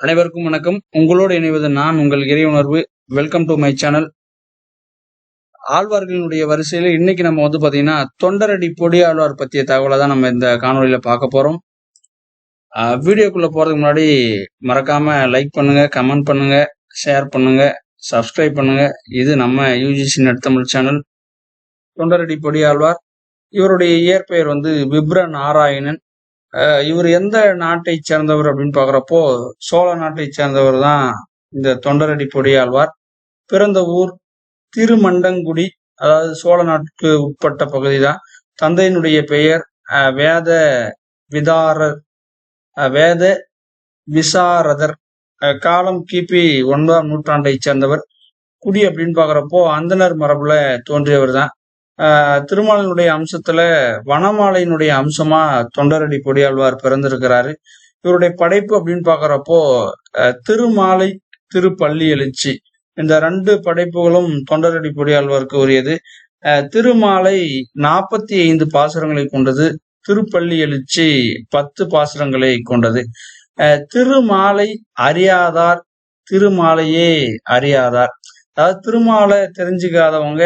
அனைவருக்கும் வணக்கம். உங்களோடு இணைவது நான் உங்கள் இறை உணர்வு. வெல்கம் டு மை சேனல் ஆழ்வார்களினுடைய வரிசையில இன்னைக்கு நம்ம வந்து பாத்தீங்கன்னா தொண்டரடி பொடி ஆழ்வார் பற்றிய தகவலை தான் நம்ம இந்த காணொலியில பார்க்க போறோம். வீடியோக்குள்ள போறதுக்கு முன்னாடி மறக்காம லைக் பண்ணுங்க கமெண்ட் பண்ணுங்க ஷேர் பண்ணுங்க சப்ஸ்கிரைப் பண்ணுங்க. இது நம்ம UGC net Tamil channel Thondaradippodi Alvar. இவருடைய இயற்பெயர் வந்து விப்ர நாராயணன் இவர் எந்த நாட்டை சேர்ந்தவர் அப்படின்னு பாக்குறப்போ சோழ நாட்டை சேர்ந்தவர் தான் இந்த தொண்டரடி பொடியாழ்வார். பிறந்த ஊர் திருமண்டங்குடி அதாவது சோழ நாட்டுக்கு உட்பட்ட பகுதி தான். தந்தையினுடைய பெயர் வேத விதாரர் வேத விசாரதர். காலம் கிபி ஒன்பதாம் நூற்றாண்டை சேர்ந்தவர். குடி அப்படின்னு பாக்குறப்போ அந்தனர் மரபுல தோன்றியவர் தான். திருமாலினுடைய அம்சத்துல வனமாலையினுடைய அம்சமா தொண்டரடி பொடியாழ்வார் பிறந்திருக்கிறாரு. இவருடைய படைப்பு அப்படின்னு பாக்குறப்போ திருமாலை திருப்பள்ளி எழுச்சி இந்த ரெண்டு படைப்புகளும் தொண்டரடி பொடியாழ்வாருக்கு உரியது. திருமாலை நாற்பத்தி ஐந்து பாசுரங்களை கொண்டது திருப்பள்ளி எழுச்சி பத்து பாசுரங்களை கொண்டது. திருமாலை அறியாதார் திருமாலையே அறியாதார். அதாவது திருமாலை தெரிஞ்சுக்காதவங்க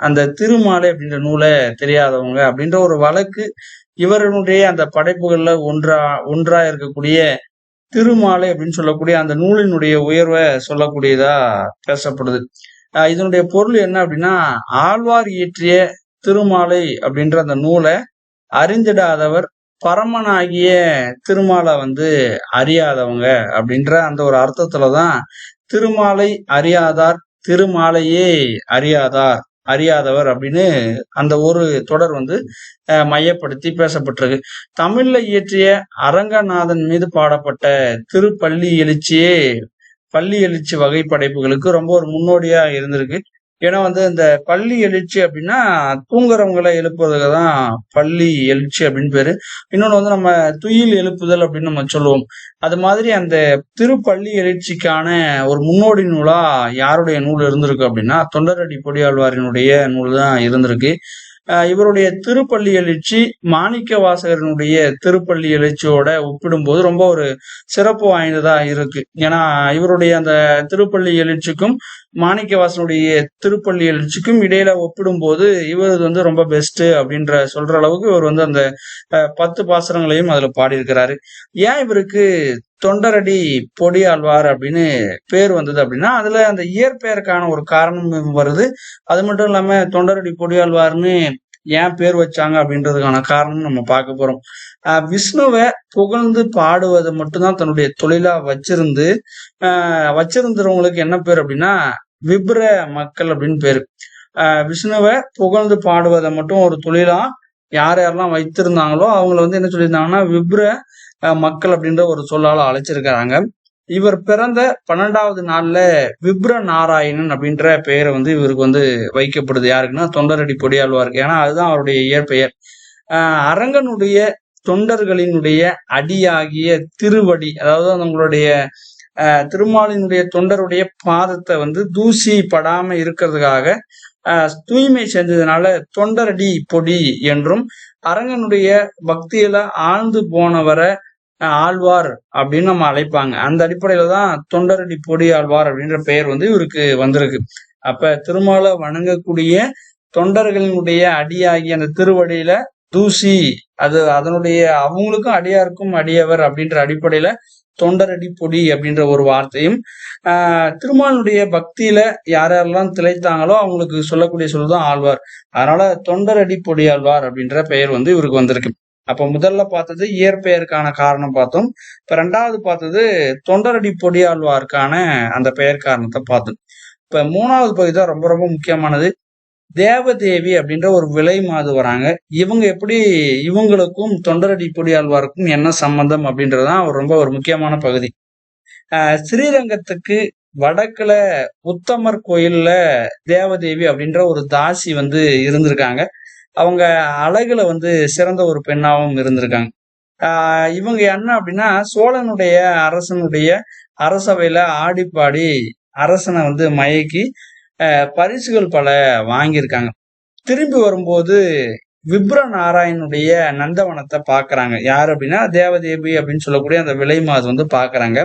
அந்த திருமாலை அப்படின்ற நூலை தெரியாதவங்க அப்படின்ற ஒரு வழக்கு இவருடைய அந்த படைப்புகள்ல ஒன்றா ஒன்றா இருக்கக்கூடிய திருமாலை அப்படின்னு சொல்லக்கூடிய அந்த நூலினுடைய உயர்வை சொல்லக்கூடியதா பேசப்படுது. இதனுடைய பொருள் என்ன அப்படின்னா ஆழ்வார் இயற்றிய திருமாலை அப்படின்ற அந்த நூலை அறிந்திடாதவர் பரமனாகிய திருமாலை வந்து அறியாதவங்க அப்படின்ற அந்த ஒரு அர்த்தத்துலதான் திருமாலை அறியாதார் திருமாலையே அறியாதார் அறியாதவர் அப்படின்னு அந்த ஒரு தொடர் வந்து மையப்படுத்தி பேசப்பட்டிருக்கு. தமிழ்ல இயற்றிய அரங்கநாதன் மீது பாடப்பட்ட திருப்பள்ளி எழுச்சியே பள்ளி எழுச்சி வகை படைப்புகளுக்கு ரொம்ப ஒரு முன்னோடியா இருந்திருக்கு. ஏன்னா வந்து இந்த பள்ளி எழுச்சி அப்படின்னா தூங்குறவங்களை எழுப்புறதுக்கு தான் பள்ளி எழுச்சி அப்படின்னு பேரு. இன்னொன்று வந்து நம்ம துயில் எழுப்புதல் அப்படின்னு நம்ம சொல்லுவோம். அது மாதிரி அந்த திருப்பள்ளி எழுச்சிக்கான ஒரு முன்னோடி நூலா யாருடைய நூல் இருந்திருக்கு அப்படின்னா தொண்டரடி பொடியாழ்வாரினுடைய நூல் தான் இருந்திருக்கு. இவருடைய திருப்பள்ளி எழுச்சி மாணிக்க வாசகரனுடைய திருப்பள்ளி எழுச்சியோட ஒப்பிடும்போது ரொம்ப ஒரு சிறப்பு வாய்ந்ததா இருக்கு. ஏன்னா இவருடைய அந்த திருப்பள்ளி எழுச்சிக்கும் மாணிக்க வாசனுடைய திருப்பள்ளி எழுச்சிக்கும் இடையில ஒப்பிடும்போது இவர் வந்து ரொம்ப பெஸ்ட் அப்படின்ற சொல்ற அளவுக்கு இவர் வந்து அந்த பத்து பாசனங்களையும் அதுல பாடியிருக்கிறாரு. ஏன் இவருக்கு தொண்டரடி பொடி ஆழ்வார் அப்படின்னு பேர் வந்தது அப்படின்னா அதுல அந்த இயற்பெயருக்கான ஒரு காரணம் வருது. அது மட்டும் இல்லாம தொண்டரடி பொடி ஆழ்வார்னு ஏன் பேர் வச்சாங்க அப்படின்றதுக்கான காரணம் நம்ம பார்க்க போறோம். விஷ்ணுவை புகழ்ந்து பாடுவதை மட்டும்தான் தன்னுடைய தொழிலா வச்சிருந்து வச்சிருந்தவங்களுக்கு என்ன பேர் அப்படின்னா விப்ர மக்கள் அப்படின்னு பேரு. விஷ்ணுவை புகழ்ந்து பாடுவதை மட்டும் ஒரு தொழிலா யார் யாரெல்லாம் வைத்திருந்தாங்களோ அவங்கள வந்து என்ன சொல்லியிருந்தாங்கன்னா விப்ர அஹ், மக்கள் அப்படின்ற ஒரு சொல்லால அழைச்சிருக்கிறாங்க. இவர் பிறந்த பன்னெண்டாவது நாள்ல விப்ர நாராயணன் அப்படின்ற பெயரை வந்து இவருக்கு வந்து வைக்கப்படுது. யாருக்குன்னா தொண்டரடி பொடியாழ்வாருக்கு ஏன்னா அதுதான் அவருடைய இயற்பெயர். ஆஹ் அரங்கனுடைய தொண்டர்களினுடைய அடியாகிய திருவடி அதாவது அவங்களுடைய திருமாலினுடைய தொண்டருடைய பாதத்தை வந்து தூசி படாம இருக்கிறதுக்காக தூய்மை செஞ்சதுனால தொண்டரடி பொடி என்றும் அரங்கனுடைய பக்தியில ஆழ்ந்து போனவரை ஆழ்வார் அப்படின்னு நம்ம அழைப்பாங்க. அந்த அடிப்படையில தான் தொண்டரடி பொடி ஆழ்வார் அப்படின்ற பெயர் வந்து இவருக்கு வந்திருக்கு. அப்ப திருமாலை வணங்கக்கூடிய தொண்டர்களினுடைய அடியாகிய அந்த திருவடியில தூசி அது அதனுடைய அவங்களுக்கும் அடியாருக்கும் அடியவர் அப்படின்ற அடிப்படையில தொண்டரடி பொடி அப்படின்ற ஒரு வார்த்தையும் ஆஹ் திருமாலுடைய பக்தியில யார் யாரெல்லாம் திளைத்தாங்களோ அவங்களுக்கு சொல்லக்கூடிய சொல்லுதான் ஆழ்வார். அதனால தொண்டரடி பொடி ஆழ்வார் அப்படின்ற பெயர் வந்து இவருக்கு வந்திருக்கு. அப்ப முதல்ல பார்த்தது இயற்பெயருக்கான காரணம் பார்த்தோம். இப்ப ரெண்டாவது பார்த்தது தொண்டரடி பொடி ஆழ்வாருக்கான அந்த பெயர் காரணத்தை பார்த்தோம். இப்ப மூணாவது பகுதி தான் ரொம்ப ரொம்ப முக்கியமானது. தேவதேவி அப்படின்ற ஒரு விலை மாது வராங்க. இவங்க எப்படி இவங்களுக்கும் தொண்டரடி பொடியாழ்வாருக்கும் என்ன சம்பந்தம் அப்படின்றதான் ஒரு ரொம்ப ஒரு முக்கியமான பகுதி. ஸ்ரீரங்கத்துக்கு வடக்குல உத்தமர் கோயில்ல தேவதேவி அப்படின்ற ஒரு தாசி வந்து இருந்திருக்காங்க. அவங்க அழகுல வந்து சிறந்த ஒரு பெண்ணாவும் இருந்திருக்காங்க. இவங்க என்ன அப்படின்னா சோழனுடைய அரசனுடைய அரசவையில ஆடி பாடி அரசனை வந்து மயக்கி பரிசுகள் பல வாங்கியிருக்காங்க. திரும்பி வரும்போது விப்ர நாராயணுடைய நந்தவனத்தை பாக்குறாங்க யார் அப்படின்னா தேவதேவி அப்படின்னு சொல்லக்கூடிய அந்த விலை மாது வந்து பாக்குறாங்க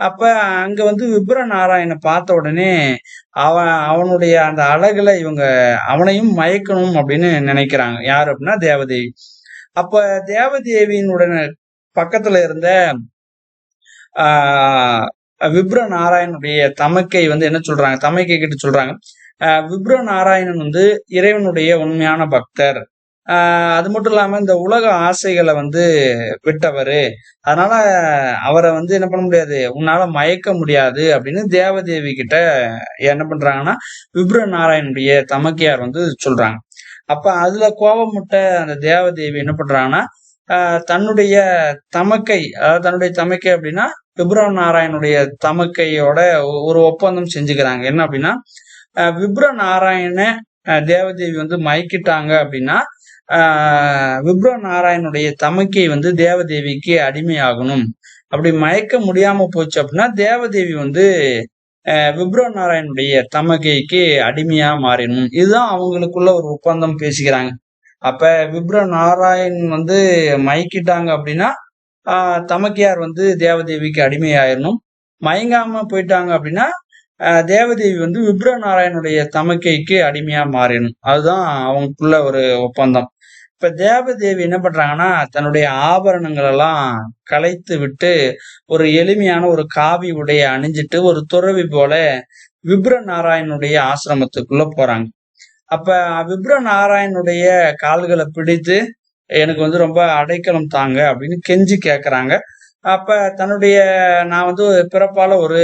அப்ப அங்க வந்து விப்ர நாராயண பார்த்த உடனே அவன் அவனுடைய அந்த அழகுல இவங்க அவனையும் மயக்கணும் அப்படின்னு நினைக்கிறாங்க. யார் அப்படின்னா தேவதேவி. அப்ப தேவதேவியினுடன் பக்கத்துல இருந்த ஆஹ் விப்ர நாராயணனுடைய தமக்கை வந்து என்ன சொல்றாங்க? தமக்கை கிட்ட சொல்றாங்க. விப்ர நாராயணன் வந்து இறைவனுடைய உண்மையான பக்தர். அது மட்டும் இல்லாம இந்த உலக ஆசைகளை வந்து விட்டவர். அதனால அவரை வந்து என்ன பண்ண முடியாது? உன்னால மயக்க முடியாது அப்படின்னு தேவதேவி கிட்ட என்ன பண்றாங்கன்னா விப்ர நாராயணனுடைய தமக்கையார் வந்து சொல்றாங்க. அப்ப அதுல கோபமுட்ட அந்த தேவதேவி என்ன பண்றாங்கன்னா தன்னுடைய தமக்கை அதாவது தன்னுடைய தமக்கை அப்படின்னா விப்ரம் நாராயணுடைய தமக்கையோட ஒரு ஒப்பந்தம் செஞ்சுக்கிறாங்க. என்ன அப்படின்னா விப்ர நாராயண தேவதேவி வந்து மயக்கிட்டாங்க அப்படின்னா விப்ர நாராயணுடைய தமக்கை வந்து தேவதேவிக்கு அடிமையாகணும். அப்படி மயக்க முடியாம போச்சு அப்படின்னா தேவதேவி வந்து ஆஹ் விப்ர நாராயணுடைய தமக்கைக்கு அடிமையா மாறிடணும். இதுதான் அவங்களுக்குள்ள ஒரு ஒப்பந்தம் பேசிக்கிறாங்க. அப்ப விப்ர நாராயண் வந்து மயக்கிட்டாங்க அப்படின்னா தமக்கையார் வந்து தேவதேவிக்கு அடிமையாயிரணும். மயங்காம போயிட்டாங்க அப்படின்னா தேவதேவி வந்து விப்ர நாராயணுடைய தமக்கைக்கு அடிமையா மாறிடணும் அதுதான் அவங்களுக்குள்ள ஒரு ஒப்பந்தம். இப்ப தேவதேவி என்ன பண்றாங்கன்னா தன்னுடைய ஆபரணங்கள் எல்லாம் கலைத்து விட்டு ஒரு எளிமையான ஒரு காவி உடைய அணிஞ்சிட்டு ஒரு துறவி போல விப்ர நாராயணனுடைய ஆசிரமத்துக்குள்ள போறாங்க. அப்ப விப்ர நாராயணனுடைய கால்களை பிடித்து எனக்கு வந்து ரொம்ப அடைக்கலம் தாங்க அப்படின்னு கெஞ்சி கேட்குறாங்க அப்ப தன்னுடைய நான் வந்து பிறப்பால ஒரு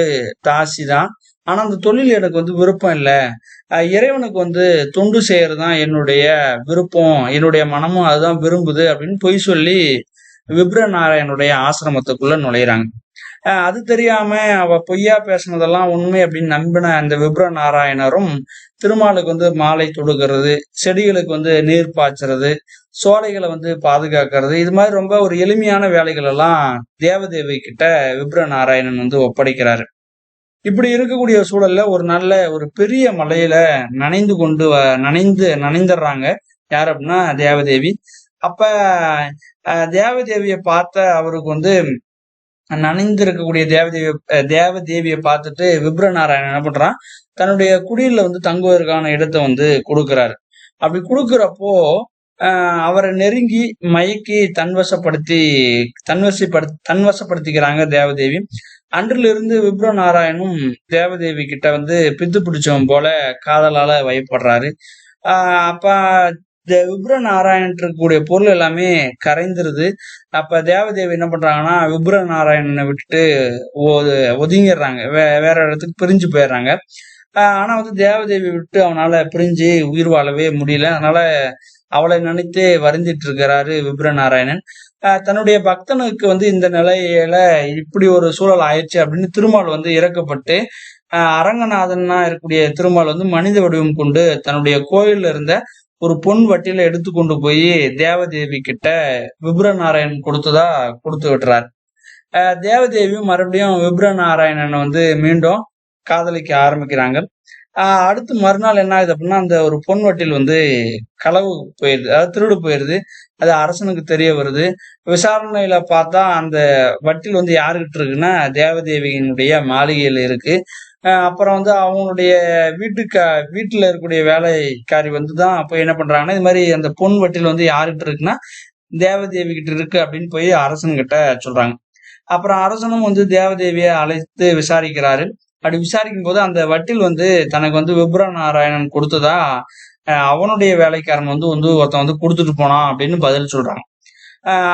தாசி தான் ஆனா அந்த தொழில் எனக்கு வந்து விருப்பம் இல்லை. இறைவனுக்கு வந்து தொண்டு செய்யறது தான் என்னுடைய விருப்பம் என்னுடைய மனமும் அதுதான் விரும்புது அப்படின்னு பொய் சொல்லி விப்ர நாராயணனுடைய ஆசிரமத்துக்குள்ள நுழையிறாங்க. அது தெரியாம அவ பொய்யா பேசுனதெல்லாம் உண்மை அப்படின்னு நம்பின அந்த விப்ர நாராயணரும் திருமாலுக்கு வந்து மாலை தொடுக்கிறது செடிகளுக்கு வந்து நீர் பாய்ச்சறது சோலைகளை வந்து பாதுகாக்கிறது இது மாதிரி ரொம்ப ஒரு எளிமையான வேலைகள் எல்லாம் தேவதேவி கிட்ட விப்ர நாராயணன் வந்து ஒப்படைக்கிறாரு. இப்படி இருக்கக்கூடிய சூழல்ல ஒரு நல்ல ஒரு பெரிய மலையில நனைந்து கொண்டு நனைந்து நனைந்துடுறாங்க. யார் அப்படின்னா தேவதேவி. அப்ப தேவதேவியை பார்த்த அவருக்கு வந்து நனைந்து இருக்கக்கூடிய தேவதேவி தேவதேவியை பார்த்துட்டு விப்ர நாராயணன் என்ன பண்றான்? தன்னுடைய குடியில வந்து தங்குவதற்கான இடத்தை வந்து கொடுக்குறாரு. அப்படி கொடுக்குறப்போ அவரை நெருங்கி மயக்கி தன்வசப்படுத்தி தன்வசப்படுத்தி தன்வசப்படுத்திக்கிறாங்க தேவதேவி. அன்றிலிருந்து விப்ர நாராயணும் தேவதேவி கிட்ட வந்து பித்து பிடிச்சவன் போல காதலால வயப்படுறாரு. ஆஹ் அப்ப இந்த விப்ர நாராயணன் இருக்கக்கூடிய பொருள் எல்லாமே கரைந்துருது. அப்ப தேவதேவி என்ன பண்றாங்கன்னா விப்ர நாராயணனை விட்டுட்டு ஒதுங்கிடுறாங்க. வே வேற இடத்துக்கு பிரிஞ்சு போயிடுறாங்க. ஆனா வந்து தேவதேவி விட்டு அவனால பிரிஞ்சு உயிர் வாழவே முடியல. அதனால அவளை நினைத்து வருந்திட்டு இருக்கிறாரு விப்ர நாராயணன் தன்னுடைய பக்தனுக்கு வந்து இந்த நிலையில இப்படி ஒரு சூழல் ஆயிடுச்சு அப்படின்னு திருமால் வந்து இறக்கப்பட்டு அரங்கநாதனா இருக்கக்கூடிய திருமால் வந்து மனித வடிவம் கொண்டு தன்னுடைய கோயில்ல இருந்த ஒரு பொன் வட்டியில எடுத்து கொண்டு போய் தேவதேவி கிட்ட விப்ர நாராயணன் கொடுத்ததா கொடுத்து விட்டுறாரு. தேவதேவியும் மறுபடியும் விப்ர நாராயணன் வந்து மீண்டும் காதலிக்க ஆரம்பிக்கிறாங்க. அடுத்து மறுநாள் என்ன ஆகுது அப்படின்னா அந்த ஒரு பொன் வட்டில் வந்து களவு போயிடுது. அதாவது திருடு போயிடுது. அது அரசனுக்கு தெரிய வருது. விசாரணையில பார்த்தா அந்த வட்டில் வந்து யாருக்கிட்ட இருக்குன்னா தேவதேவியினுடைய மாளிகையில் இருக்கு. அப்புறம் வந்து அவங்களுடைய வீட்டுக்கு வீட்டில் இருக்கக்கூடிய வேலைக்காரி வந்து தான் போய் என்ன பண்றாங்கன்னா இது மாதிரி அந்த பொன் வட்டில் வந்து யாருக்கிட்ட இருக்குன்னா தேவதேவி கிட்ட இருக்கு அப்படின்னு போய் அரசன்கிட்ட சொல்றாங்க. அப்புறம் அரசனும் வந்து தேவதேவியை அழைத்து விசாரிக்கிறாரு. அப்படி விசாரிக்கும் போது அந்த வட்டில் வந்து தனக்கு வந்து விபுர நாராயணன் கொடுத்ததா அவனுடைய வேலைக்காரன் வந்து வந்து ஒருத்தன் வந்து கொடுத்துட்டு போனான் அப்படின்னு பதில் சொல்றாங்க.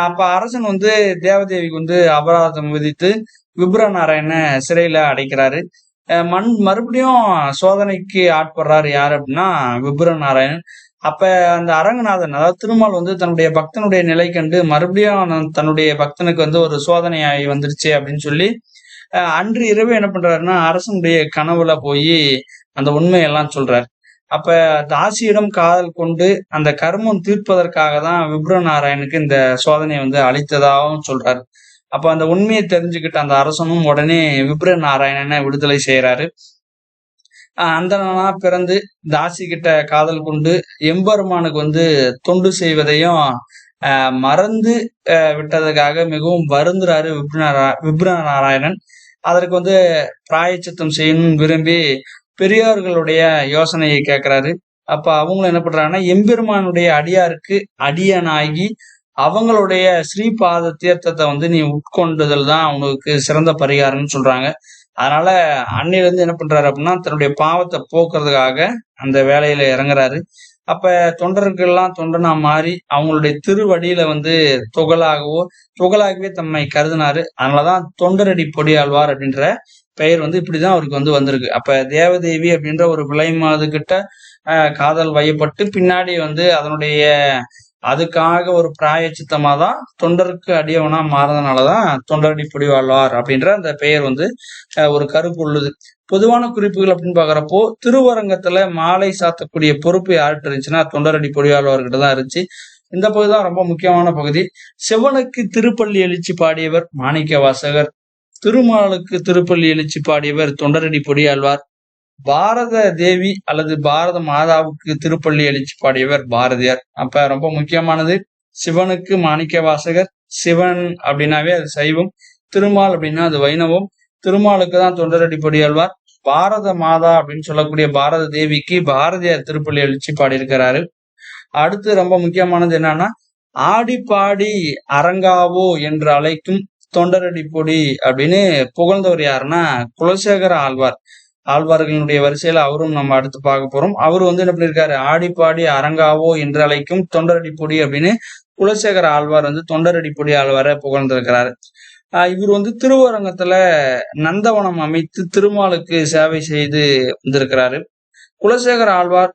அப்ப அரசன் வந்து தேவதேவிக்கு வந்து அபராதம் விதித்து விப்ர நாராயண சிறையில அடைக்கிறாரு. மண் மறுபடியும் சோதனைக்கு ஆட்படுறாரு யார் அப்படின்னா விபுர நாராயணன். அப்ப அந்த அரங்கநாதன் அதாவது திருமால் வந்து தன்னுடைய பக்தனுடைய நிலை கண்டு மறுபடியும் தன்னுடைய பக்தனுக்கு வந்து ஒரு சோதனையாகி வந்துருச்சு அப்படின்னு சொல்லி அன்று இரவு என்ன பண்றாருன்னா அரசனுடைய கனவுல போய் அந்த உண்மையெல்லாம் சொல்றாரு. அப்ப தாசியிடம் காதல் கொண்டு அந்த கர்மம் தீர்ப்பதற்காக தான் விப்ர நாராயணுக்கு இந்த சோதனையை வந்து அளித்ததாகவும் சொல்றாரு. அப்ப அந்த உண்மையை தெரிஞ்சுக்கிட்ட அந்த அரசனும் உடனே விப்ர நாராயணனை விடுதலை செய்யறாரு அந்த பிறந்து தாசி கிட்ட காதல் கொண்டு எம்பெருமானுக்கு வந்து தொண்டு செய்வதையும் மறந்து விட்டதுக்காக மிகவும் வருந்துறாரு விப்ர விப்ர நாராயணன் அதற்கு வந்து பிராயச்சித்தம் செய்யணும்னு விரும்பி பெரியோர்களுடைய யோசனையை கேட்கிறாரு. அப்ப அவங்களும் என்ன பண்றாங்கன்னா எம்பெருமானுடைய அடியாருக்கு அடியனாகி அவங்களுடைய ஸ்ரீபாத தீர்த்தத்தை வந்து நீ உட்கொண்டதில் தான் அவனுக்கு சிறந்த பரிகாரம்னு சொல்றாங்க. அதனால அன்னையிலிருந்து என்ன பண்றாரு அப்படின்னா தன்னுடைய பாவத்தை போக்குறதுக்காக அந்த வேலையில இறங்குறாரு. அப்ப தொண்டர்கள்லாம் தொண்டனா மாறி அவங்களுடைய திருவடியில வந்து துகளாகவோ துகளாகவே தம்மை கருதினாரு. அதனாலதான் தொண்டரடி பொடியாழ்வார் அப்படின்ற பெயர் வந்து இப்படிதான் அவருக்கு வந்து வந்திருக்கு. அப்ப தேவதேவி அப்படின்ற ஒரு விளைமாது கிட்ட காதல் வயப்பட்டு பின்னாடி வந்து அதனுடைய அதுக்காக ஒரு பிராயச்சித்தமாக தான் தொண்டருக்கு அடியவனா மாறதுனாலதான் தொண்டரடி பொடிவாழ்வார் அப்படின்ற அந்த பெயர் வந்து ஒரு கருப்பு உள்ளது. பொதுவான குறிப்புகள் அப்படின்னு பாக்குறப்போ திருவரங்கத்துல மாலை சாத்தக்கூடிய பொறுப்பு யார்கிட்ட இருந்துச்சுன்னா தொண்டரடி பொடிவாழ்வார்கிட்ட தான் இருந்துச்சு. இந்த பகுதி தான் ரொம்ப முக்கியமான பகுதி. செவனுக்கு திருப்பள்ளி எழுச்சி பாடியவர் மாணிக்க வாசகர் திருமாலுக்கு திருப்பள்ளி எழுச்சி பாடியவர் தொண்டரடி பொடியாழ்வார் பாரத தேவி அல்லது பாரத மாதாவுக்கு திருப்பள்ளி எழுச்சி பாடியவர் பாரதியார். அப்ப ரொம்ப முக்கியமானது சிவனுக்கு மாணிக்க வாசகர் சிவன் அப்படின்னாவே அது சைவம் திருமால் அப்படின்னா அது வைணவம் திருமாலுக்கு தான் தொண்டரடிப்படி அல்வார் பாரத மாதா அப்படின்னு சொல்லக்கூடிய பாரத தேவிக்கு பாரதியார் திருப்பள்ளி எழுச்சி பாடியிருக்கிறாரு. அடுத்து ரொம்ப முக்கியமானது என்னன்னா ஆடி பாடி அரங்காவோ என்று அழைக்கும் தொண்டரடி பொடி அப்படின்னு புகழ்ந்தவர் யாருன்னா குலசேகர ஆழ்வார். ஆழ்வார்களினுடைய வரிசையில அவரும் நம்ம அடுத்து பார்க்க போறோம். அவர் வந்து என்ன பண்ணிருக்காரு? ஆடிப்பாடி அரங்காவோ என்று அழைக்கும் தொண்டரடி பொடி அப்படின்னு குலசேகர ஆழ்வார் வந்து தொண்டரடி பொடி ஆழ்வார புகழ்ந்திருக்கிறாரு. இவர் வந்து திருவரங்கத்துல நந்தவனம் அமைத்து திருமாலுக்கு சேவை செய்து வந்திருக்கிறாரு. குலசேகர ஆழ்வார்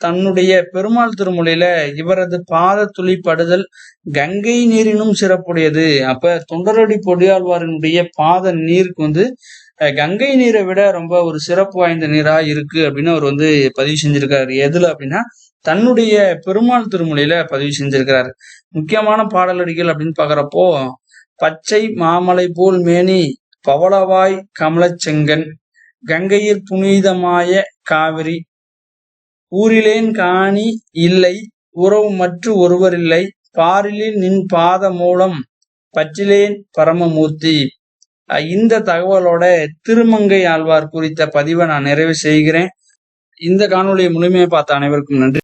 தன்னுடைய பெருமாள் திருமொழியில இவரது பாத துளிப்படுதல் கங்கை நீரினும் சிறப்புடையது. அப்ப தொண்டரடி பொடியாழ்வாரினுடைய பாத நீருக்கு வந்து கங்கை நீரை விட ரொம்ப ஒரு சிறப்பு வாய்ந்த நீரா இருக்கு அப்படின்னு அவர் வந்து பதிவு செஞ்சிருக்காரு. எதுல அப்படின்னா தன்னுடைய பெருமாள் திருமொழியில பதிவு செஞ்சிருக்கிறாரு. முக்கியமான பாடலடிகள் அப்படின்னு பாக்குறப்போ பச்சை மாமலை போல் மேனி பவளவாய் கமலச்செங்கன் கங்கையில் புனிதமாய காவிரி ஊரிலேன் காணி இல்லை உறவு மற்ற ஒருவர் இல்லை பாரிலில் நின் பாத மூலம் பச்சிலேன் பரமமூர்த்தி. இந்த தகவலோட திருமங்கை ஆழ்வார் குறித்த பதிவை நான் நிறைவு செய்கிறேன். இந்த காணொலியை முழுமையை பார்த்த அனைவருக்கும் நன்றி.